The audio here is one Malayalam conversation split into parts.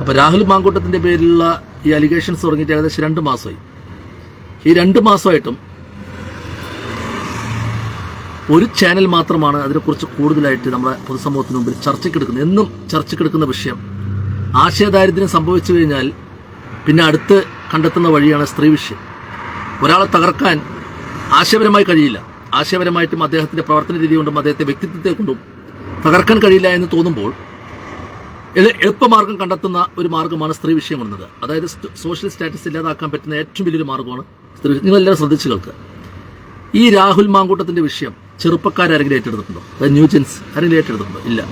അപ്പോൾ രാഹുൽ മാങ്കൂട്ടത്തിന്റെ പേരിലുള്ള ഈ അലിഗേഷൻസ് തുടങ്ങിയിട്ട് ഏകദേശം രണ്ട് മാസമായി. ഈ രണ്ട് മാസമായിട്ടും ഒരു ചാനൽ മാത്രമാണ് അതിനെക്കുറിച്ച് കൂടുതലായിട്ട് നമ്മുടെ പൊതുസമൂഹത്തിന് മുമ്പിൽ ചർച്ചയ്ക്കെടുക്കുന്നത് എന്നും ചർച്ചയ്ക്കെടുക്കുന്ന വിഷയം. ആശയദാരിദ്ര്യം സംഭവിച്ചു കഴിഞ്ഞാൽ പിന്നെ അടുത്ത് കണ്ടെത്തുന്ന വഴിയാണ് സ്ത്രീ വിഷയം. ഒരാളെ തകർക്കാൻ ആശയപരമായി കഴിയില്ല. ആശയപരമായിട്ടും അദ്ദേഹത്തിന്റെ പ്രവർത്തന രീതി കൊണ്ടും അദ്ദേഹത്തെ വ്യക്തിത്വത്തെ കൊണ്ടും തകർക്കാൻ കഴിയില്ല എന്ന് തോന്നുമ്പോൾ എളുപ്പമാർഗം കണ്ടെത്തുന്ന ഒരു മാർഗമാണ് സ്ത്രീ വിഷയം എന്നത് അതായത് സോഷ്യൽ സ്റ്റാറ്റസ് ഇല്ലാതാക്കാൻ പറ്റുന്ന ഏറ്റവും വലിയൊരു മാർഗമാണ് സ്ത്രീ നിങ്ങളെല്ലാം ശ്രദ്ധിച്ചു കേൾക്ക് ഈ രാഹുൽ മാങ്കൂട്ടത്തിന്റെ വിഷയം ചെറുപ്പക്കാരെങ്കിലും ഏറ്റെടുത്തിട്ടുണ്ടോ? അതായത് ന്യൂജൻസ് ആരെങ്കിലും ഏറ്റെടുത്തിട്ടുണ്ടോ? ഇല്ല.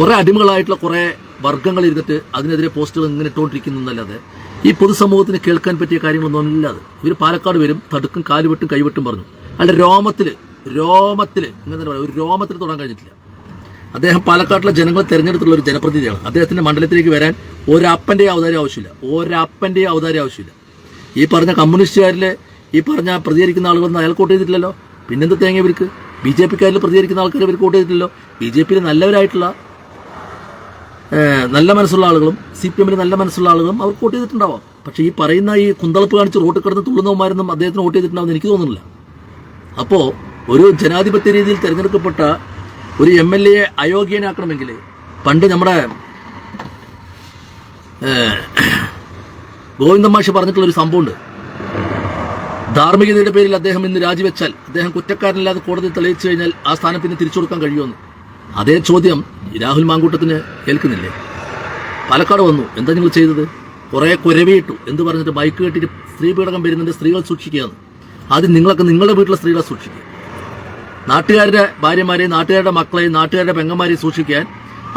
കുറെ അടിമകളായിട്ടുള്ള കുറെ വർഗങ്ങൾ ഇരുന്നിട്ട് അതിനെതിരെ പോസ്റ്റുകൾ ഇങ്ങനെ ഇട്ടുകൊണ്ടിരിക്കുന്നു എന്നല്ലാതെ ഈ പൊതുസമൂഹത്തിന് കേൾക്കാൻ പറ്റിയ കാര്യങ്ങളൊന്നും ഇല്ലാതെ ഇവർ പാലക്കാട് വരും തടുക്കും കാലുവെട്ടും കൈവെട്ടും പറഞ്ഞു. അയാളുടെ രോമത്തിൽ രോമത്തിൽ ഇങ്ങനെ ഒരു രോമത്തിൽ തൊടാൻ കഴിഞ്ഞിട്ടില്ല. അദ്ദേഹം പാലക്കാട്ടിലെ ജനങ്ങൾ തിരഞ്ഞെടുത്തുള്ള ഒരു ജനപ്രതിനിധിയാണ്. അദ്ദേഹത്തിന്റെ മണ്ഡലത്തിലേക്ക് വരാൻ ഒരപ്പന്റെയും അവതാരം ആവശ്യമില്ല. ഒരപ്പന്റെയും അവതാരം ആവശ്യമില്ല. ഈ പറഞ്ഞ കമ്മ്യൂണിസ്റ്റുകാരിലെ ഈ പറഞ്ഞ പ്രതികരിക്കുന്ന ആളുകളൊന്നും അയാൾ വോട്ട് ചെയ്തിട്ടില്ലല്ലോ? പിന്നെന്ത് തേങ്ങ ഇവർക്ക്? ബി ജെ പിക്കാരിൽ പ്രതികരിക്കുന്ന ആൾക്കാർ ഇവർക്ക് വോട്ട് ചെയ്തിട്ടില്ലല്ലോ? ബി ജെ പിയിൽ നല്ലവരായിട്ടുള്ള നല്ല മനസ്സുള്ള ആളുകളും സി പി എമ്മിൽ നല്ല മനസ്സുള്ള ആളുകളും അവർക്ക് വോട്ട് ചെയ്തിട്ടുണ്ടാവാം. പക്ഷേ ഈ പറയുന്ന ഈ കുന്തളപ്പ് കാണിച്ച് റോട്ട് കിടന്ന് തുള്ളുന്നവന്മാരൊന്നും അദ്ദേഹത്തിന് വോട്ട് ചെയ്തിട്ടുണ്ടാവും എനിക്ക് തോന്നുന്നില്ല. അപ്പോൾ ഒരു ജനാധിപത്യ രീതിയിൽ തിരഞ്ഞെടുക്കപ്പെട്ട ഒരു എം എൽ എയെ അയോഗ്യനാക്കണമെങ്കിൽ പണ്ട് നമ്മുടെ ഗോവിന്ദമാഷി ഗോവിന്ദൻ മാഷ് പറഞ്ഞിട്ടുള്ള ഒരു സംഭവമുണ്ട്. ധാർമ്മികതയുടെ പേരിൽ അദ്ദേഹം ഇന്ന് രാജിവെച്ചാൽ അദ്ദേഹം കുറ്റക്കാരനല്ലാതെ കോടതി തെളിയിച്ചു കഴിഞ്ഞാൽ ആ സ്ഥാനം പിന്നെ തിരിച്ചു കൊടുക്കാൻ കഴിയുമെന്ന്. അതേ ചോദ്യം രാഹുൽ മാങ്കൂട്ടത്തിന് കേൾക്കുന്നില്ലേ പാലക്കാട് വന്നു. എന്താ നിങ്ങൾ ചെയ്തത്? കുറേ കുരവിയിട്ടു. എന്ന് പറഞ്ഞിട്ട് ബൈക്ക് കെട്ടിട്ട് സ്ത്രീ പീഡകം വരുന്നുണ്ട് സ്ത്രീകൾ സൂക്ഷിക്കുകയാണ്. ആദ്യം നിങ്ങളൊക്കെ നിങ്ങളുടെ വീട്ടിലെ സ്ത്രീകളെ സൂക്ഷിക്കുക. നാട്ടുകാരുടെ ഭാര്യമാരെ നാട്ടുകാരുടെ മക്കളെ നാട്ടുകാരുടെ പെങ്ങന്മാരെ സൂക്ഷിക്കാൻ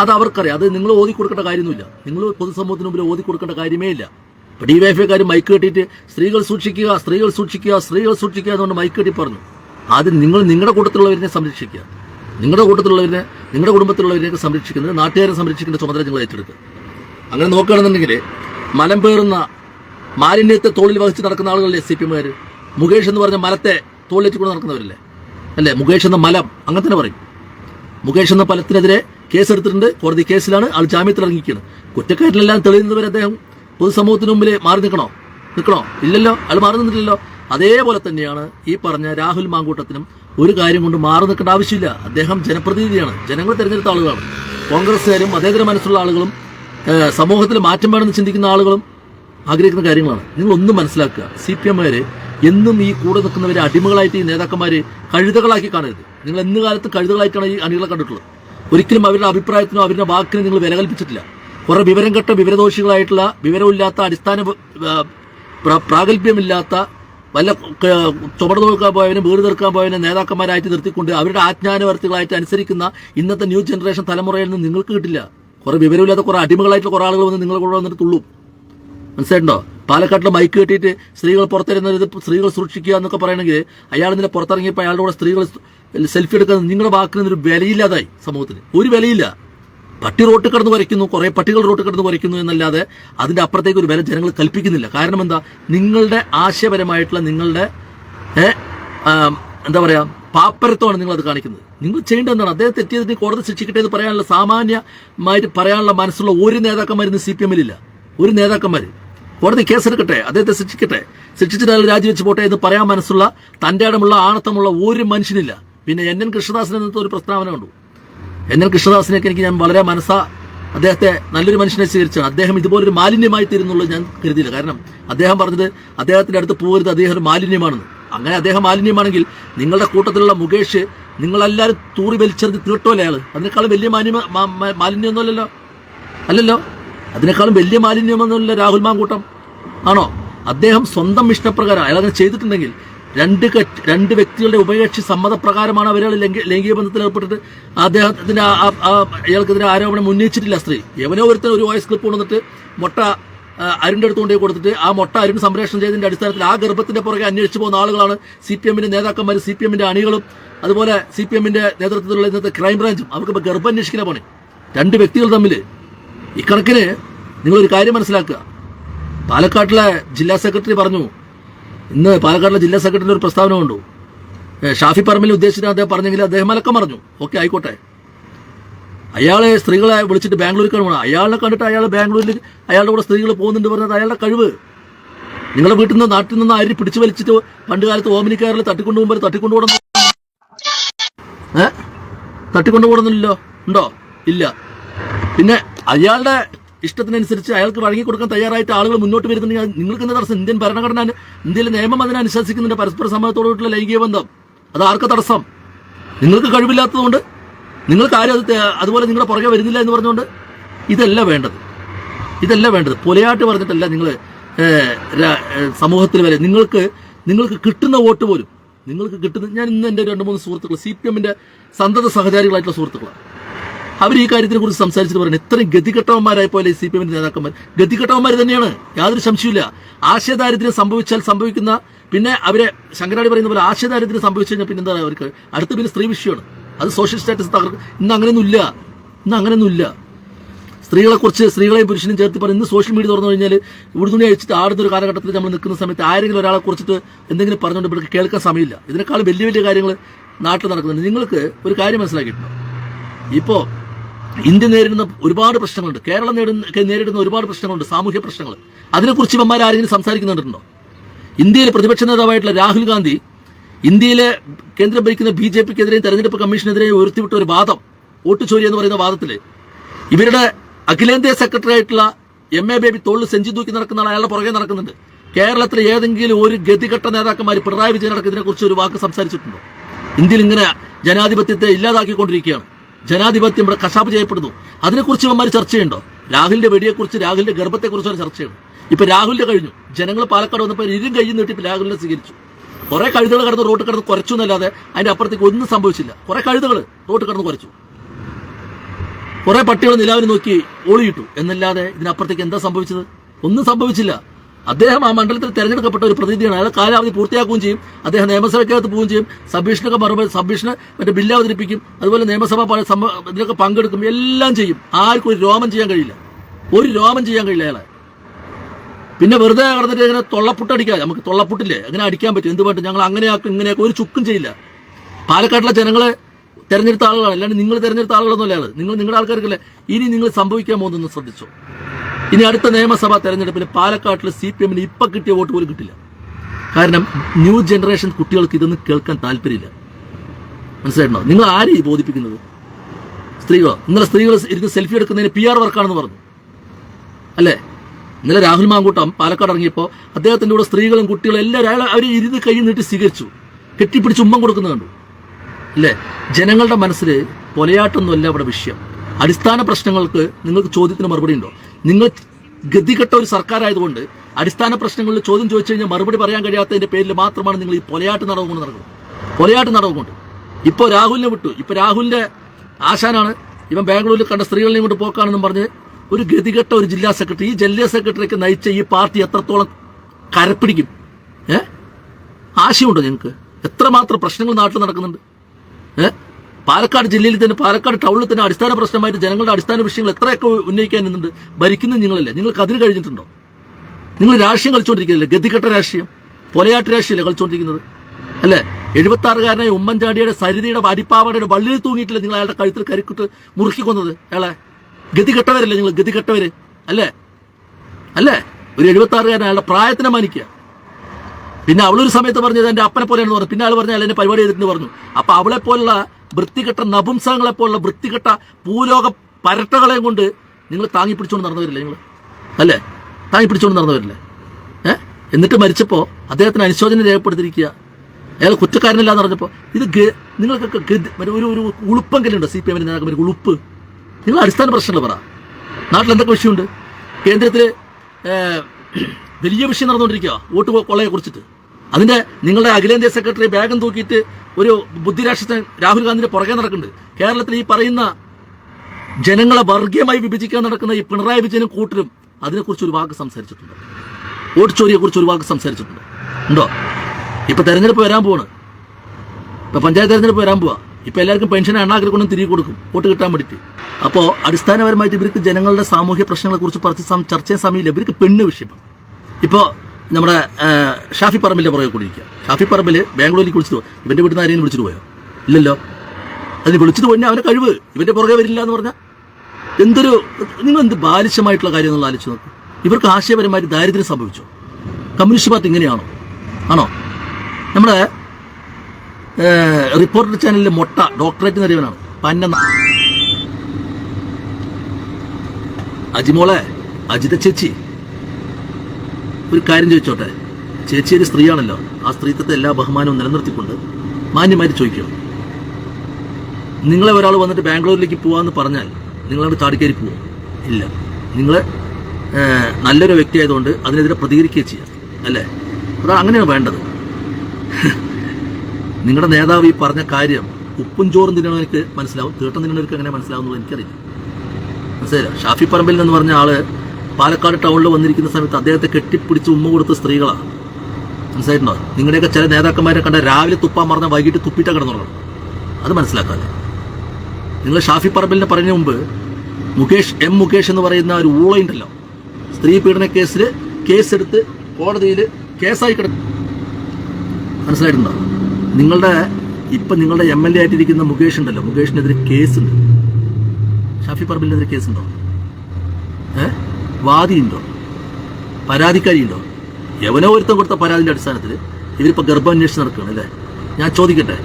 അത് അവർക്കറിയാം. അത് നിങ്ങൾ ഓതി കൊടുക്കേണ്ട കാര്യമൊന്നുമില്ല. നിങ്ങൾ പൊതുസമൂഹത്തിന് മുമ്പിൽ ഓതി കൊടുക്കേണ്ട കാര്യമേ ഇല്ല. ഇപ്പൊ ഡിവൈഎഫ്ഐക്കാർ മൈക്ക് കെട്ടിയിട്ട് സ്ത്രീകൾ സൂക്ഷിക്കുക സ്ത്രീകൾ സൂക്ഷിക്കുക സ്ത്രീകൾ സൂക്ഷിക്കുക എന്നുകൊണ്ട് മൈക്ക് കെട്ടി പറഞ്ഞു. ആദ്യം നിങ്ങൾ നിങ്ങളുടെ കൂട്ടത്തിലുള്ളവരെ സംരക്ഷിക്കുക. നിങ്ങളുടെ കൂട്ടത്തിലുള്ളവരെ നിങ്ങളുടെ കുടുംബത്തിലുള്ളവരെയൊക്കെ സംരക്ഷിക്കുന്നത് നാട്ടുകാരെ സംരക്ഷിക്കേണ്ട ചുമതല നിങ്ങൾ ഏറ്റെടുക്കുക അങ്ങനെ നോക്കുകയാണെന്നുണ്ടെങ്കിൽ മലം പേറുന്ന മാലിന്യത്തെ തോളിൽ വഹിച്ച് നടക്കുന്ന ആളുകളല്ലേ സി പി മുകേഷ് എന്ന് പറഞ്ഞ മലത്തെ തോളിലേറ്റുകൊണ്ട് നടക്കുന്നവരല്ലേ? അല്ലേ? മുകേഷ് എന്ന മലം. അങ്ങനെ തന്നെ പറയും. മുകേഷ് എന്ന ഫലത്തിനെതിരെ കേസെടുത്തിട്ടുണ്ട്. കോടതി കേസിലാണ് ആൾ ജാമ്യത്തിൽ ഇറങ്ങിയിരിക്കുന്നത്. കുറ്റക്കാരിലെല്ലാം തെളിയുന്നവരെ അദ്ദേഹം പൊതുസമൂഹത്തിന് മുമ്പിൽ മാറി നിൽക്കണോ? നിൽക്കണോ? ഇല്ലല്ലോ. അയാൾ മാറി നിന്നിട്ടില്ലല്ലോ. അതേപോലെ തന്നെയാണ് ഈ പറഞ്ഞ രാഹുൽ മാങ്കൂട്ടത്തിനും ഒരു കാര്യം കൊണ്ട് മാറി നിൽക്കേണ്ട ആവശ്യമില്ല. അദ്ദേഹം ജനപ്രതിനിധിയാണ്. ജനങ്ങൾ തിരഞ്ഞെടുത്ത ആളുകളാണ്. കോൺഗ്രസ്സുകാരും അതേതര മനസ്സുള്ള ആളുകളും സമൂഹത്തിൽ മാറ്റം വേണമെന്ന് ചിന്തിക്കുന്ന ആളുകളും ആഗ്രഹിക്കുന്ന കാര്യങ്ങളാണ്. നിങ്ങൾ ഒന്നും മനസ്സിലാക്കുക. സി പി എമ്മുകാര് എന്നും ഈ കൂടെ നിൽക്കുന്നവരെ അടിമകളായിട്ട് ഈ നേതാക്കന്മാര് കഴുതകളാക്കി കാണരുത്. നിങ്ങൾ എന്ന് കാലത്ത് കഴുതകളായിട്ടാണ് ഈ അണികളെ കണ്ടിട്ടുള്ളത്. ഒരിക്കലും അവരുടെ അഭിപ്രായത്തിനോ അവരുടെ വാക്കിനോ നിങ്ങൾ വില കൽപ്പിച്ചിട്ടില്ല. കുറെ വിവരം കെട്ട വിവരദോഷികളായിട്ടുള്ള വിവരമില്ലാത്ത അടിസ്ഥാന പ്രാഗൽഭ്യമില്ലാത്ത വല്ല ചുമട് നോക്കാൻ പോയവനും വീട് തീർക്കാൻ പോയവനും നേതാക്കന്മാരായിട്ട് നിർത്തിക്കൊണ്ട് അവരുടെ ആജ്ഞാനവർത്തികളായിട്ട് അനുസരിക്കുന്ന ഇന്നത്തെ ന്യൂ ജനറേഷൻ തലമുറയിൽ നിന്ന് നിങ്ങൾക്ക് കിട്ടില്ല. കുറെ വിവരമില്ലാത്ത കുറെ അടിമകളായിട്ടുള്ള കുറെ ആളുകൾ വന്ന് നിങ്ങളെ കൂടെ വന്നിട്ട് തുള്ളും. മനസ്സിലായിട്ടുണ്ടോ? പാലക്കാട്ടിൽ മൈക്ക് കെട്ടിയിട്ട് സ്ത്രീകൾ പുറത്തിരുന്നത് സ്ത്രീകൾ സൂക്ഷിക്കുക എന്നൊക്കെ പറയണമെങ്കിൽ അയാൾ ഇന്നലെ പുറത്തിറങ്ങിയപ്പോൾ അയാളുടെ കൂടെ സ്ത്രീകൾ സെൽഫി എടുക്കുന്നത് നിങ്ങളുടെ വാക്കിന് ഒരു വിലയില്ലാതായി സമൂഹത്തിന് ഒരു വിലയില്ല. പട്ടി റോട്ട് കടന്ന് വരയ്ക്കുന്നു കുറെ പട്ടികൾ റോട്ട് കടന്ന് വരയ്ക്കുന്നു എന്നല്ലാതെ അതിന്റെ അപ്പുറത്തേക്ക് ഒരു വില ജനങ്ങൾ കൽപ്പിക്കുന്നില്ല. കാരണം എന്താ? നിങ്ങളുടെ ആശയപരമായിട്ടുള്ള നിങ്ങളുടെ എന്താ പറയാ പാപ്പരത്വമാണ് നിങ്ങൾ അത് കാണിക്കുന്നത്. നിങ്ങൾ ചെയ്യേണ്ടത് എന്താണ്? അദ്ദേഹം തെറ്റിയതിന് കോടതി ശിക്ഷിക്കട്ടെ എന്ന് പറയാനുള്ള സാമാന്യമായിട്ട് പറയാനുള്ള മനസ്സുള്ള ഒരു നേതാക്കന്മാരിന്ന് സി പി എമ്മിലില്ല. ഒരു നേതാക്കന്മാർ കോടതി കേസെടുക്കട്ടെ അദ്ദേഹത്തെ ശിക്ഷിക്കട്ടെ. ശിക്ഷിച്ചിട്ട് രാജിവെച്ച് പോട്ടെ എന്ന് പറയാൻ മനസ്സുള്ള തന്റെ ഇടമുള്ള ആണത്തമുള്ള ഒരു മനുഷ്യനില്ല. പിന്നെ എൻ എൻ കൃഷ്ണദാസൻ എന്നത്തെ ഒരു പ്രസ്താവന കണ്ടു. എൻ എൻ കൃഷ്ണദാസിനെയൊക്കെ എനിക്ക് ഞാൻ വളരെ മനസ്സാ അദ്ദേഹത്തെ നല്ലൊരു മനുഷ്യനെ സ്വീകരിച്ചാണ്. അദ്ദേഹം ഇതുപോലൊരു മാലിന്യമായി തീരുന്നുള്ളത് ഞാൻ കരുതിയില്ല. കാരണം അദ്ദേഹം പറഞ്ഞത് അദ്ദേഹത്തിന്റെ അടുത്ത് പോകരുത് അദ്ദേഹം ഒരു മാലിന്യമാണെന്ന്. അങ്ങനെ അദ്ദേഹം മാലിന്യമാണെങ്കിൽ നിങ്ങളുടെ കൂട്ടത്തിലുള്ള മുകേഷ് നിങ്ങളെല്ലാവരും തൂറി വലിച്ചെറിഞ്ഞ് തീർട്ടോല്ലേ അയാൾ അതിനേക്കാളും വലിയ മാലിന്യ മാലിന്യമൊന്നുമല്ലല്ലോ? അല്ലല്ലോ? അതിനേക്കാളും വലിയ മാലിന്യമെന്നുള്ള രാഹുൽ മാങ്കൂട്ടം. ആണോ? അദ്ദേഹം സ്വന്തം ഇഷ്ടപ്രകാരം അയാൾ അങ്ങനെ ചെയ്തിട്ടുണ്ടെങ്കിൽ രണ്ട് രണ്ട് വ്യക്തികളുടെ ഉഭയകക്ഷി സമ്മതപ്രകാരമാണ് അവരാൾ ലൈംഗി- ലൈംഗിക ബന്ധത്തിൽ ഏർപ്പെട്ടിട്ട് അദ്ദേഹത്തിന്റെ അയാൾക്കെതിരെ ആരോപണം ഉന്നയിച്ചിട്ടില്ല സ്ത്രീ. എവനോ ഒരുത്തൻ ഒരു വോയിസ് ക്ലിപ്പ് കൊണ്ടുവന്നിട്ട് മൊട്ട അരുണിന്റെ അടുത്ത് കൊണ്ടുപോയി കൊടുത്തിട്ട് ആ മൊട്ട അരുൺ സംപ്രേഷണം ചെയ്തതിന്റെ അടിസ്ഥാനത്തിൽ ആ ഗർഭത്തിന്റെ പുറകെ അന്വേഷിച്ചു പോകുന്ന ആളുകളാണ് സി പി എമ്മിന്റെ നേതാക്കന്മാർ സി പി എമ്മിന്റെ അണികളും അതുപോലെ സി പി എമ്മിന്റെ നേതൃത്വത്തിലുള്ള ഇന്നത്തെ ക്രൈംബ്രാഞ്ചും. അവർക്ക് ഗർഭം അന്വേഷിക്കുന്ന പണി. രണ്ട് വ്യക്തികൾ തമ്മിൽ ഇക്കണക്കിന് നിങ്ങളൊരു കാര്യം മനസ്സിലാക്കുക. പാലക്കാട്ടിലെ ജില്ലാ സെക്രട്ടറി പറഞ്ഞു ഇന്ന് പാലക്കാട്ടിലെ ജില്ലാ സെക്രട്ടറി ഒരു പ്രസ്താവന കൊണ്ടു. ഷാഫി പറമ്പിൽ ഉദ്ദേശിച്ചിട്ട് അദ്ദേഹം പറഞ്ഞെങ്കിൽ അദ്ദേഹം അലക്കം പറഞ്ഞു. ഓക്കെ ആയിക്കോട്ടെ. അയാളെ സ്ത്രീകളെ വിളിച്ചിട്ട് ബാംഗ്ലൂരിൽ പോകണം അയാളെ കണ്ടിട്ട് അയാൾ ബാംഗ്ലൂരിൽ അയാളുടെ കൂടെ സ്ത്രീകൾ പോകുന്നുണ്ട് പറഞ്ഞത് അയാളുടെ കഴിവ്. നിങ്ങളുടെ വീട്ടിൽ നിന്ന് നാട്ടിൽ നിന്ന് അരി പിടിച്ചു വലിച്ചിട്ട് പണ്ട് കാലത്ത് ഓമിനിക്കാരിൽ തട്ടിക്കൊണ്ടു പോകുമ്പോൾ തട്ടിക്കൊണ്ടു ഏ? തട്ടിക്കൊണ്ടു പോകണമെന്നില്ലല്ലോ ഉണ്ടോ? ഇല്ല. പിന്നെ അയാളുടെ ഇഷ്ടത്തിനനുസരിച്ച് അയാൾക്ക് വഴങ്ങി കൊടുക്കാൻ തയ്യാറായിട്ട് ആളുകൾ മുന്നോട്ട് വരുന്നുണ്ടെങ്കിൽ നിങ്ങൾക്ക് എന്താ തടസ്സം? ഇന്ത്യൻ ഭരണഘടന ഇന്ത്യയിലെ നിയമം അതിനെ അനുശാസിക്കുന്നുണ്ട്. പരസ്പര സമ്മതത്തോടുള്ള ലൈംഗിക ബന്ധം. അത് ആർക്ക് തടസ്സം? നിങ്ങൾക്ക് കഴിവില്ലാത്തതുകൊണ്ട് നിങ്ങൾക്ക് ആരും അത് അതുപോലെ നിങ്ങളുടെ പുറകെ വരുന്നില്ല എന്ന് പറഞ്ഞുകൊണ്ട് ഇതല്ല വേണ്ടത്. ഇതല്ല വേണ്ടത്. പൊലയാട്ട് പറഞ്ഞിട്ടല്ല നിങ്ങൾ സമൂഹത്തിൽ വരെ നിങ്ങൾക്ക് നിങ്ങൾക്ക് കിട്ടുന്ന വോട്ട് പോലും നിങ്ങൾക്ക് കിട്ടുന്ന ഞാൻ ഇന്ന് എന്റെ രണ്ട് മൂന്ന് സുഹൃത്തുക്കൾ സി പി എമ്മിന്റെ സന്തത സഹചാരികളായിട്ടുള്ള സുഹൃത്തുക്കളാണ്. അവർ ഈ കാര്യത്തിനെ കുറിച്ച് സംസാരിച്ചിട്ട് പറയുന്നത് ഇത്രയും ഗതികെട്ടവന്മാരായ പോലെ സി പി എമ്മിന്റെ നേതാക്കന്മാർ? ഗതികെട്ടവന്മാർ തന്നെയാണ്. യാതൊരു സംശയമില്ല ആശയദാരിദ്ര്യം സംഭവിച്ചാൽ സംഭവിക്കുന്ന പിന്നെ അവരെ ശങ്കരാടി പറയുന്ന പോലെ ആശയദാരിദ്ര്യം സംഭവിച്ചു കഴിഞ്ഞാൽ പിന്നെ എന്താ അവർക്ക്? അടുത്ത പിന്നെ സ്ത്രീ വിഷയമാണ്. അത് സോഷ്യൽ സ്റ്റാറ്റസ് തകർക്കും ഇന്ന് അങ്ങനെയൊന്നും ഇല്ല ഇന്ന് അങ്ങനെയൊന്നും ഇല്ല സ്ത്രീകളെ കുറിച്ച് സ്ത്രീകളെയും പുരുഷനും ചേർത്ത് പറഞ്ഞ് ഇന്ന് സോഷ്യൽ മീഡിയ തുറന്നു കഴിഞ്ഞാൽ ഉടുതുണി അയച്ചിട്ട് ആടുന്ന ഒരു കാലഘട്ടത്തിൽ നമ്മൾ നിൽക്കുന്ന സമയത്ത് ആരെങ്കിലും ഒരാളെ കുറിച്ചിട്ട് എന്തെങ്കിലും പറഞ്ഞുകൊണ്ട് ഇവർക്ക് കേൾക്കാൻ സമയമില്ല. ഇതിനേക്കാൾ വലിയ വലിയ കാര്യങ്ങൾ നാട്ടിൽ നടക്കുന്നുണ്ട്. നിങ്ങൾക്ക് ഒരു കാര്യം മനസ്സിലാക്കിയിട്ടുണ്ടോ? ഇപ്പോ ഇന്ത്യ നേരിടുന്ന ഒരുപാട് പ്രശ്നങ്ങളുണ്ട്. കേരളം നേടുന്ന നേരിടുന്ന ഒരുപാട് പ്രശ്നങ്ങളുണ്ട്. സാമൂഹ്യ പ്രശ്നങ്ങൾ. അതിനെക്കുറിച്ച് ഇവന്മാർ ആരെങ്കിലും സംസാരിക്കുന്നുണ്ടോ? ഇന്ത്യയിലെ പ്രതിപക്ഷ നേതാവായിട്ടുള്ള രാഹുൽ ഗാന്ധി ഇന്ത്യയിലെ കേന്ദ്രം ഭരിക്കുന്ന ബി ജെ പിക്കെതിരെയും തെരഞ്ഞെടുപ്പ് കമ്മീഷനെതിരെയും ഉയർത്തിവിട്ട ഒരു വാദം വോട്ട് ചോരി എന്ന് പറയുന്ന വാദത്തിൽ ഇവരുടെ അഖിലേന്ത്യാ സെക്രട്ടറി ആയിട്ടുള്ള എം എ ബേബി തോളിൽ സെഞ്ചി തൂക്കി നടക്കുന്ന അയാളുടെ പുറകെ നടക്കുന്നുണ്ട്. കേരളത്തിലെ ഏതെങ്കിലും ഒരു ഗതികെട്ട നേതാക്കന്മാർ പിണറായി വിജയൻ ഇതിനെക്കുറിച്ച് ഒരു വാക്ക് സംസാരിച്ചിട്ടുണ്ടോ? ഇന്ത്യയിൽ ഇങ്ങനെ ജനാധിപത്യത്തെ ഇല്ലാതാക്കിക്കൊണ്ടിരിക്കുകയാണ്. ജനാധിപത്യം ഇവിടെ കശാപ്പ് ചെയ്യപ്പെടുന്നു. അതിനെക്കുറിച്ച് ഇവന്മാർ ചർച്ച ചെയ്യുന്നുണ്ടോ രാഹുലിന്റെ വെടിയെക്കുറിച്ച് രാഹുലിന്റെ ഗർഭത്തെക്കുറിച്ച് ചർച്ച ചെയ്യണം ഇപ്പൊ രാഹുലിന്റെ കഴിഞ്ഞു. ജനങ്ങൾ പാലക്കാട് വന്നപ്പോൾ ഇരും കയ്യിൽ നീട്ടി രാഹുലിനെ സ്വീകരിച്ചു. കുറെ കഴുതകൾ കടന്ന് റോട്ട് കടന്ന് കുറച്ചു എന്നല്ലാതെ അതിന്റെ അപ്പുറത്തേക്ക് ഒന്നും സംഭവിച്ചില്ല. കുറെ കഴുതകൾ റോട്ട് കടന്ന് കുറച്ചു കുറെ പട്ടികൾ നിലാവിന് നോക്കി ഓളിയിട്ടു. എന്നല്ലാതെ ഇതിനപ്പുറത്തേക്ക് എന്താ സംഭവിച്ചത്? ഒന്നും സംഭവിച്ചില്ല. അദ്ദേഹം ആ മണ്ഡലത്തിൽ തെരഞ്ഞെടുക്കപ്പെട്ട ഒരു പ്രതിനിധിയാണ്. അയാൾ കാലാവധി പൂർത്തിയാക്കുകയും ചെയ്യും. അദ്ദേഹം നിയമസഭയ്ക്കകത്ത് പോവുകയും ചെയ്യും. സബ്മിഷനൊക്കെ മറുപടി സബ്മിഷന് മറ്റേ ബില്ല് അവതരിപ്പിക്കും. അതുപോലെ നിയമസഭ പല ഇതിനൊക്കെ പങ്കെടുക്കും. എല്ലാം ചെയ്യും. ആർക്കും ഒരു രോമം ചെയ്യാൻ കഴിയില്ല. ഒരു രോമം ചെയ്യാൻ കഴിയില്ല അയാളെ. പിന്നെ വെറുതെ കടന്നിട്ട് ഇങ്ങനെ തൊള്ളപ്പുട്ടടിക്കുക നമുക്ക് തൊള്ളപ്പുട്ടില്ലേ? അങ്ങനെ അടിക്കാൻ പറ്റും. എന്തുപറ്റും ഞങ്ങൾ അങ്ങനെയാക്കും ഇങ്ങനെയാക്കും. ഒരു ചുക്കും ചെയ്യില്ല. പാലക്കാട്ടിലെ ജനങ്ങളെ തെരഞ്ഞെടുത്ത ആളുകളാണ്. അല്ലാണ്ട് നിങ്ങൾ തെരഞ്ഞെടുത്ത ആളുകളൊന്നും അല്ല നിങ്ങൾ നിങ്ങളുടെ ആൾക്കാർക്കല്ലേ. ഇനി നിങ്ങൾ സംഭവിക്കാൻ പോകുന്നതെന്ന് ശ്രദ്ധിച്ചോ? ഇനി അടുത്ത നിയമസഭാ തെരഞ്ഞെടുപ്പിൽ പാലക്കാട്ടിൽ സി പി എമ്മിന് ഇപ്പം കിട്ടിയ വോട്ട് പോലും കിട്ടില്ല. കാരണം ന്യൂ ജനറേഷൻ കുട്ടികൾക്ക് ഇതൊന്നും കേൾക്കാൻ താല്പര്യമില്ല. മനസ്സിലായിട്ടുണ്ടോ? നിങ്ങൾ ആരെയും ഈ ബോധിപ്പിക്കുന്നത്? സ്ത്രീകളോ? ഇന്നലെ സ്ത്രീകൾ ഇരുന്ന് സെൽഫി എടുക്കുന്നതിന് പി ആർ വർക്കാണെന്ന് പറഞ്ഞു. അല്ലേ? ഇന്നലെ രാഹുൽ മാങ്കൂട്ടം പാലക്കാട് ഇറങ്ങിയപ്പോൾ അദ്ദേഹത്തിന്റെ കൂടെ സ്ത്രീകളും കുട്ടികളും എല്ലാവരും അവർ ഇരുന്ന് കൈ നീട്ടി സ്വീകരിച്ചു. കെട്ടിപ്പിടിച്ച് ഉമ്മം കൊടുക്കുന്നത് കണ്ടു. അല്ലേ? ജനങ്ങളുടെ മനസ്സിൽ കൊലയാട്ടൊന്നുമല്ല അവിടെ വിഷയം. അടിസ്ഥാന പ്രശ്നങ്ങൾക്ക് നിങ്ങൾക്ക് ചോദ്യത്തിന് മറുപടി ഉണ്ടോ? നിങ്ങൾ ഗതികെട്ട ഒരു സർക്കാരായതുകൊണ്ട് അടിസ്ഥാന പ്രശ്നങ്ങളിൽ ചോദ്യം ചോദിച്ചു കഴിഞ്ഞാൽ മറുപടി പറയാൻ കഴിയാത്തതിന്റെ പേരിൽ മാത്രമാണ് നിങ്ങൾ ഈ പൊലയാട്ട് നടവ് കൊണ്ട് നടക്കുന്നത്. പൊലയാട്ട് നടവ് കൊണ്ട് ഇപ്പോൾ രാഹുലിനെ വിട്ടു. ഇപ്പോൾ രാഹുലിന്റെ ആശാനാണ്. ഇവൻ ബാംഗ്ലൂരിൽ കണ്ട സ്ത്രീകളെയും കൊണ്ട് പോക്കാണെന്നും പറഞ്ഞ് ഒരു ഗതികെട്ട ഒരു ജില്ലാ സെക്രട്ടറി ഈ ജില്ലാ സെക്രട്ടറിക്ക് നയിച്ച ഈ പാർട്ടി എത്രത്തോളം കരപ്പിടിക്കും? ഏ? ആശയമുണ്ടോ ഞങ്ങൾക്ക്? എത്രമാത്രം പ്രശ്നങ്ങൾ നാട്ടിൽ നടക്കുന്നുണ്ട്? ഏ? പാലക്കാട് ജില്ലയിൽ തന്നെ പാലക്കാട് ടൗണിൽ തന്നെ അടിസ്ഥാന പ്രശ്നമായിട്ട് ജനങ്ങളുടെ അടിസ്ഥാന വിഷയങ്ങൾ എത്രയൊക്കെ ഉന്നയിക്കാൻ നിന്നുണ്ട് ഭരിക്കുന്നത് നിങ്ങളല്ലേ? നിങ്ങൾക്ക് അതിന് കഴിഞ്ഞിട്ടുണ്ടോ? നിങ്ങൾ രാഷ്ട്രീയം കളിച്ചുകൊണ്ടിരിക്കുന്നില്ലേ? ഗതികെട്ട രാഷ്ട്രീയം? പൊലയാട്ട് രാഷ്ട്രീയം കളിച്ചുകൊണ്ടിരിക്കുന്നത്? അല്ലേ? എഴുപത്തി ആറുകാരനായ ഉമ്മൻചാണ്ടിയുടെ സരിതയുടെ അടിപ്പാവടയുടെ വള്ളിയിൽ തൂങ്ങിയിട്ടില്ല നിങ്ങൾ അയാളുടെ കഴുത്തിൽ കരിക്കിട്ട് മുറുക്കിക്കൊന്നത് അയാളെ? ഗതികെട്ടവരല്ലേ നിങ്ങൾ ഗതികെട്ടവര്? അല്ലേ? അല്ലേ? ഒരു എഴുപത്തി ആറുകാരൻ അയാളുടെ പ്രായത്തിനെ മാനിക്കുക. പിന്നെ അവളൊരു സമയത്ത് പറഞ്ഞത് എന്റെ അപ്പനെ പോലെയാണെന്ന് പറഞ്ഞു. പിന്നെ അവൾ പറഞ്ഞ എന്നെ പരിപാടി ചെയ്തിട്ടുണ്ട് പറഞ്ഞു. അപ്പൊ അവളെ പോലുള്ള വൃത്തികെട്ട നപുംസകങ്ങളെ പോലുള്ള വൃത്തികെട്ട ഭൂലോക പരട്ടകളെയും കൊണ്ട് നിങ്ങൾ താങ്ങി പിടിച്ചുകൊണ്ട് നടന്നവരില്ലേ നിങ്ങൾ? അല്ലേ? താങ്ങി പിടിച്ചുകൊണ്ട് നടന്നവരില്ലേ ഏ? എന്നിട്ട് മരിച്ചപ്പോൾ അദ്ദേഹത്തിന് അനുശോചനം രേഖപ്പെടുത്തിയിരിക്കുക. അയാൾ കുറ്റക്കാരനല്ല എന്ന് പറഞ്ഞപ്പോൾ ഇത് നിങ്ങൾക്കൊക്കെ ഒരു ഒരു ഉളുപ്പെങ്കിലുണ്ടോ സി പി എമ്മിന് നേതാക്കന്മാർ ഉളുപ്പ്? നിങ്ങൾ അടിസ്ഥാന പ്രശ്നങ്ങൾ പറ. നാട്ടിൽ എന്തൊക്കെ വിഷയമുണ്ട്? കേന്ദ്രത്തിൽ വലിയ വിഷയം നടന്നുകൊണ്ടിരിക്കുക വോട്ട് കൊള്ളയെ കുറിച്ചിട്ട്. അതിന്റെ നിങ്ങളുടെ അഖിലേന്ത്യാ സെക്രട്ടറി ബാഗം തൂക്കിയിട്ട് ഒരു ബുദ്ധിരാഷ്ട്രൻ രാഹുൽ ഗാന്ധിന്റെ പുറകെ നടക്കുന്നുണ്ട്. കേരളത്തിൽ ഈ പറയുന്ന ജനങ്ങളെ വർഗീയമായി വിഭജിക്കാൻ നടക്കുന്ന ഈ പിണറായി വിജയനും കൂട്ടരും അതിനെക്കുറിച്ച് ഒരു വാക്ക് സംസാരിച്ചിട്ടുണ്ട്. വോട്ട് കുറിച്ച് ഒരു വാക്ക് സംസാരിച്ചിട്ടുണ്ട്. ഉണ്ടോ? ഇപ്പൊ തെരഞ്ഞെടുപ്പ് വരാൻ പോവാണ്. ഇപ്പൊ പഞ്ചായത്ത് തെരഞ്ഞെടുപ്പ് വരാൻ പോവാ. ഇപ്പൊ എല്ലാവർക്കും പെൻഷൻ എണ്ണാഗ്രഹം തിരികെ കൊടുക്കും. വോട്ട് കിട്ടാൻ വേണ്ടിയിട്ട്. അപ്പോൾ അടിസ്ഥാനപരമായിട്ട് ഇവർക്ക് ജനങ്ങളുടെ സാമൂഹ്യ പ്രശ്നങ്ങളെ കുറിച്ച് പറഞ്ഞ് ചർച്ച ചെയ്യാൻ സമയമില്ല. ഇവർക്ക് പെണ്ണ് വിഷയമാണ് ഇപ്പോൾ നമ്മുടെ ഷാഫി പറമ്പിന്റെ പുറകെ കൂടിയിരിക്കുക ഷാഫി പറമ്പിൽ ബാംഗ്ലൂരിൽ വിളിച്ചിട്ട് പോയി. ഇവന്റെ വീട്ടിൽ നിന്ന് ആരെയും വിളിച്ചിട്ട് പോയോ? ഇല്ലല്ലോ. അതിന് വിളിച്ചിട്ട് പോയി അവന്റെ കഴിവ്. ഇവന്റെ പുറകെ വരില്ല എന്ന് പറഞ്ഞാൽ എന്തൊരു നിങ്ങൾ എന്ത് ബാലിശമായിട്ടുള്ള കാര്യം എന്നുള്ള ആലോചിച്ച് നോക്ക്. ഇവർക്ക് ആശയപരമായിട്ട് ദാരിദ്ര്യം സംഭവിച്ചു. കമ്മ്യൂണിസ്റ്റ് പാർട്ടി ഇങ്ങനെയാണോ? ആണോ? നമ്മുടെ റിപ്പോർട്ടർ ചാനലിലെ മൊട്ട ഡോക്ടറേറ്റ് നേടിയവനാണ് പന്ന അജിമോളെ അജിത ചേച്ചി. ഒരു കാര്യം ചോദിച്ചോട്ടെ? ചേച്ചി ഒരു സ്ത്രീയാണല്ലോ. ആ സ്ത്രീത്വത്തെ എല്ലാ ബഹുമാനവും നിലനിർത്തിക്കൊണ്ട് മാന്യമായിട്ട് ചോദിക്കോ. നിങ്ങളെ ഒരാൾ വന്നിട്ട് ബാംഗ്ലൂരിലേക്ക് പോവാന്ന് പറഞ്ഞാൽ നിങ്ങളോട് ചാടിക്കയറി പോവും. ഇല്ല. നിങ്ങൾ നല്ലൊരു വ്യക്തി ആയതുകൊണ്ട് അതിനെതിരെ പ്രതികരിക്കുകയും ചെയ്യാം. അല്ലേ? അതാ അങ്ങനെയാണ് വേണ്ടത്. നിങ്ങളുടെ നേതാവ് ഈ പറഞ്ഞ കാര്യം ഉപ്പും ചോറും തിന്നണവർക്ക് മനസ്സിലാവും. തീട്ടം തിന്നണവർക്ക് എങ്ങനെ മനസ്സിലാവും എന്നുള്ളത് എനിക്കറിയില്ല. മനസ്സിലായില്ല? ഷാഫി പറമ്പിൽ എന്ന് പറഞ്ഞ ആൾ പാലക്കാട് ടൗണിൽ വന്നിരിക്കുന്ന സമയത്ത് അദ്ദേഹത്തെ കെട്ടിപ്പിടിച്ച് ഉമ്മ കൊടുത്ത സ്ത്രീകളാണ്. മനസ്സിലായിട്ടുണ്ടോ? നിങ്ങളുടെയൊക്കെ ചില നേതാക്കന്മാരെ കണ്ട രാവിലെ തുപ്പാൻ മറന്ന് വൈകിട്ട് തുപ്പിട്ട കിടന്നുറങ്ങണം. അത് മനസ്സിലാക്കാതെ നിങ്ങൾ ഷാഫി പറമ്പലിനെ പറഞ്ഞ മുമ്പ് മുകേഷ് എം മുകേഷ് എന്ന് പറയുന്ന ഒരു ഊളയുണ്ടല്ലോ സ്ത്രീ പീഡന കേസിൽ കേസെടുത്ത് കോടതിയിൽ കേസായി കിടക്കും മനസ്സിലായിട്ടുണ്ടോ? നിങ്ങളുടെ ഇപ്പം നിങ്ങളുടെ എം എൽ എ ആയിട്ടിരിക്കുന്ന മുകേഷ് ഉണ്ടല്ലോ. മുകേഷിനെതിരെ കേസുണ്ട്. ഷാഫി പറമ്പിലിനെതിരെ കേസുണ്ടോ? ഏ? വാദിയുണ്ടോ? പരാതിക്കാരിയുണ്ടോ? യവനോ ഒരുത്തം കൊടുത്ത പരാതിന്റെ അടിസ്ഥാനത്തിൽ ഇവരിപ്പോൾ ഗർഭാന്വേഷണം നടക്കുകയാണ് അല്ലേ? ഞാൻ ചോദിക്കട്ടെ.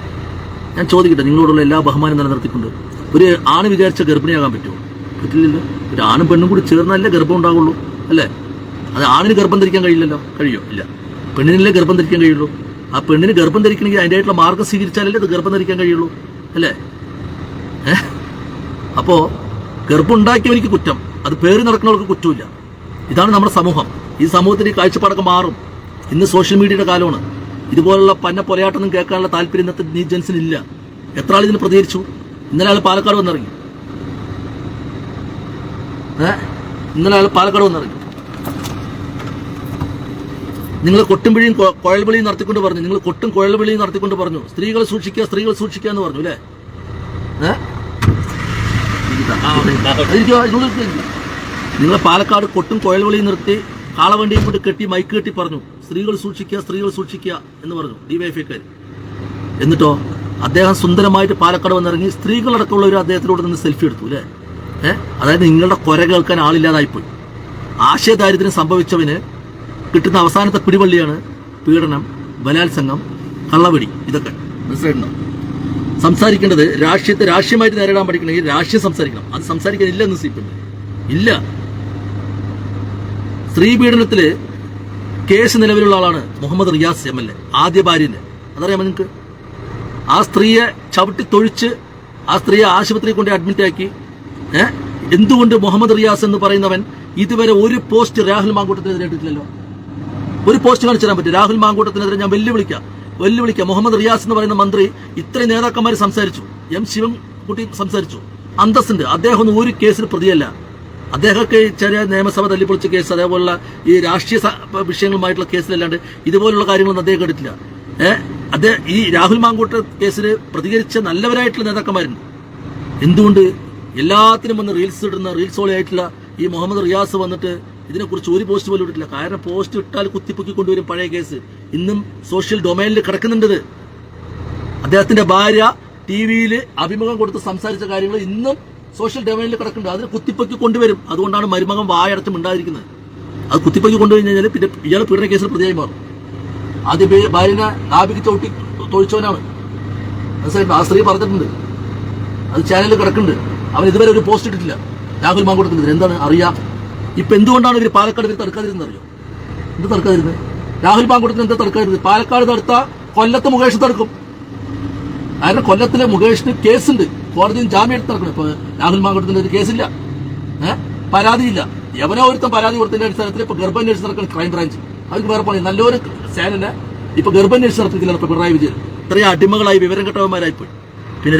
ഞാൻ ചോദിക്കട്ടെ നിങ്ങളോടുള്ള എല്ലാ ബഹുമാനം നിലനിർത്തിക്കൊണ്ട്. ഒരു ആണ് വിചാരിച്ച ഗർഭിണിയാകാൻ പറ്റുമോ? പറ്റില്ലല്ലോ. ഒരു ആണും പെണ്ണും കൂടി ചേർന്നല്ലേ ഗർഭം ഉണ്ടാവുള്ളൂ അല്ലേ? അത് ആണിന് ഗർഭം ധരിക്കാൻ കഴിയില്ലല്ലോ. കഴിയോ? ഇല്ല. പെണ്ണിനല്ലേ ഗർഭം ധരിക്കാൻ കഴിയുള്ളൂ? ആ പെണ്ണിന് ഗർഭം ധരിക്കണമെങ്കിൽ അതിന്റെ ആയിട്ടുള്ള മാർഗം സ്വീകരിച്ചാലല്ലേ അത് ഗർഭം ധരിക്കാൻ കഴിയുള്ളൂ അല്ലേ? ഏഹ് അപ്പോ ഗർഭം ഉണ്ടാക്കിയവനിക്ക് കുറ്റം. അത് പേര് നടക്കുന്നവർക്ക് കുറ്റമില്ല ഇതാണ് നമ്മുടെ സമൂഹം. ഈ സമൂഹത്തിന്റെ കാഴ്ചപ്പാടൊക്കെ മാറും. ഇന്ന് സോഷ്യൽ മീഡിയയുടെ കാലമാണ്. ഇതുപോലുള്ള പന്ന പൊലയാട്ടൊന്നും കേൾക്കാനുള്ള താല്പര്യം ഇന്നത്തെ നീ ജെൻസിനില്ല എത്ര ആൾ ഇതിന് പ്രതികരിച്ചു? ഇന്നലെ ആൾ പാലക്കാട് വന്നിറങ്ങി. ഇന്നലെ ആൾ പാലക്കാട് വന്നിറങ്ങി. നിങ്ങൾ കൊട്ടുംപിഴിയും കുഴൽ കുഴൽവിളിയും നടത്തിക്കൊണ്ട് പറഞ്ഞു. നിങ്ങൾ കൊട്ടും കുഴൽവിളിയും നടത്തിക്കൊണ്ട് പറഞ്ഞു. സ്ത്രീകളെ സൂക്ഷിക്കുക സ്ത്രീകൾ സൂക്ഷിക്കുക എന്ന് പറഞ്ഞു അല്ലേ? ഏ? അതിരിക്കുക, ഇതിനുള്ളിൽ ഇരിക്കുക. നിങ്ങളെ പാലക്കാട് കൊട്ടും കുഴൽവിളിയും നിർത്തി കാളവണ്ടിയും കൊണ്ട് കെട്ടി മൈക്ക് കെട്ടി പറഞ്ഞു. സ്ത്രീകൾ സൂക്ഷിക്കുക സ്ത്രീകൾ സൂക്ഷിക്കുക എന്ന് പറഞ്ഞു ഡിവൈഎഫ്ഐക്കാർ എന്നിട്ടോ അദ്ദേഹം സുന്ദരമായിട്ട് പാലക്കാട് വന്നിറങ്ങി സ്ത്രീകളടക്കമുള്ള ഒരു അദ്ദേഹത്തിലൂടെ നിന്ന് സെൽഫി എടുത്തു അല്ലേ? ഏഹ് അതായത് നിങ്ങളുടെ കൊര കേൾക്കാൻ ആളില്ലാതായിപ്പോയി. ആശയദാരിദ്ര്യം സംഭവിച്ചവന് കിട്ടുന്ന അവസാനത്തെ പിടിവള്ളിയാണ് പീഡനം ബലാത്സംഗം കള്ളവെടി ഇതൊക്കെ. മനസ്സിലായിട്ടുണ്ടോ? സംസാരിക്കേണ്ടത് രാഷ്ട്രീയത്തെ രാഷ്ട്രീയമായിട്ട് നേരിടാൻ പഠിക്കണമെങ്കിൽ രാഷ്ട്രീയം സംസാരിക്കണം. അത് സംസാരിക്കാൻ ഇല്ലെന്ന് സി ഇല്ല. സ്ത്രീ പീഡനത്തിൽ കേസ് നിലവിലുള്ള ആളാണ് Muhammad Riyas M L A ആദ്യ ഭാര്യന്റെ. അതറിയാമോ നിങ്ങൾക്ക്? ആ സ്ത്രീയെ ചവിട്ടി തൊഴിച്ച് ആ സ്ത്രീയെ ആശുപത്രിയിൽ കൊണ്ട് അഡ്മിറ്റ് ആക്കി. എന്തുകൊണ്ട് മുഹമ്മദ് റിയാസ് എന്ന് പറയുന്നവൻ ഇതുവരെ ഒരു പോസ്റ്റ് രാഹുൽ മാങ്കൂട്ടത്തിനെതിരെ ഇട്ടിട്ടില്ലല്ലോ? ഒരു പോസ്റ്റ് കാണിച്ചു തരാൻ പറ്റും രാഹുൽ മാങ്കൂട്ടത്തിനെതിരെ ഞാൻ വെല്ലുവിളിക്കാം. വെല്ലുവിളിക്കാം. മുഹമ്മദ് റിയാസ് എന്ന് പറയുന്ന മന്ത്രി ഇത്രയും നേതാക്കന്മാർ സംസാരിച്ചു. എം ശിവം കുട്ടി സംസാരിച്ചു. അന്തസ്സുണ്ട് അദ്ദേഹം ഒന്നും ഒരു കേസിൽ പ്രതിയല്ല. അദ്ദേഹമൊക്കെ ചെറിയ നിയമസഭ തല്ലിപ്പൊളിച്ച കേസ് അതേപോലുള്ള ഈ രാഷ്ട്രീയ വിഷയങ്ങളുമായിട്ടുള്ള കേസിലല്ലാണ്ട് ഇതുപോലുള്ള കാര്യങ്ങളൊന്നും അദ്ദേഹം കണ്ടിട്ടില്ല ഏഹ് അദ്ദേഹം ഈ രാഹുൽ മാങ്കൂട്ട കേസിൽ പ്രതികരിച്ച നല്ലവരായിട്ടുള്ള നേതാക്കന്മാരുണ്ട്. എന്തുകൊണ്ട്? എല്ലാത്തിനും വന്ന് റീൽസ് ഇടുന്ന റീൽസ് ആയിട്ടുള്ള ഈ മുഹമ്മദ് റിയാസ് വന്നിട്ട് ഇതിനെക്കുറിച്ച് ഒരു പോസ്റ്റ് പോലും ഇട്ടില്ല കാരണം പോസ്റ്റ് ഇട്ടാൽ കുത്തിപ്പൊക്കി കൊണ്ടുവരും പഴയ കേസ്. ഇന്നും സോഷ്യൽ ഡൊമൈനിൽ കിടക്കുന്നുണ്ടത് അദ്ദേഹത്തിന്റെ ഭാര്യ ടി വിയിൽ അഭിമുഖം കൊടുത്ത് സംസാരിച്ച കാര്യങ്ങൾ ഇന്നും സോഷ്യൽ ഡൊമൈനിൽ കിടക്കുന്നുണ്ട്. അതിനെ കുത്തിപ്പൊക്കി കൊണ്ടുവരും. അതുകൊണ്ടാണ് മരുമകൻ വായടച്ച് മിണ്ടാതിരിക്കുന്നത്. അത് കുത്തിപ്പൊക്കി കൊണ്ടുവന്നു കഴിഞ്ഞാൽ പിന്നെ ഇയാൾ പീഡന കേസിൽ പ്രതിയായി മാറും. ഭേ- ഭാര്യനെ നാഭിക്ക് ചവിട്ടി തൊഴിച്ചവനാണ്. മനസ്സിലായിട്ട് ആ സ്ത്രീ പറഞ്ഞിട്ടുണ്ട്. അത് ചാനലിൽ കിടക്കുന്നുണ്ട്. അവൻ ഇതുവരെ ഒരു പോസ്റ്റ് ഇട്ടിട്ടില്ല. രാഹുൽ മാങ്കൂട്ടത്തിനെതിരെ. എന്താണ്? അറിയാം. ഇപ്പൊ എന്തുകൊണ്ടാണ് ഇവർ പാലക്കാട് ഇവർ തടുക്കാതിരുന്നത് അറിയോ? എന്ത് തടുക്കാതിരുന്നത് രാഹുൽ പാങ്കുടത്തിന് എന്താ തടുക്കാതിരുന്നത്? പാലക്കാട് തടുത്ത കൊല്ലത്ത് മുകേഷ് തടുക്കും. കാരണം കൊല്ലത്തിലെ മുകേഷിന് കേസുണ്ട്. കോടതിയിൽ ജാമ്യം എടുത്ത് നടക്കണം ഇപ്പൊ രാഹുൽ മാങ്കൂട്ടത്തിന് ഒരു കേസില്ല. ഏഹ് പരാതിയില്ല. എവനോ ഒരുത്തം പരാതി കൊടുത്തതിന്റെ അടിസ്ഥാനത്തിൽ ഇപ്പൊ ഗർഭാന്വേഷണം നടക്കണം ക്രൈംബ്രാഞ്ച് അവർക്ക് വേറെ പണി നല്ലൊരു സേനനെ ഇപ്പൊ ഗർഭാന്വേഷണം നടത്തിക്കില്ല ഇപ്പൊ പിണറായി വിജയൻ. ഇത്രയും അടിമകളായി വിവരം കെട്ടവന്മാരായിപ്പോയി.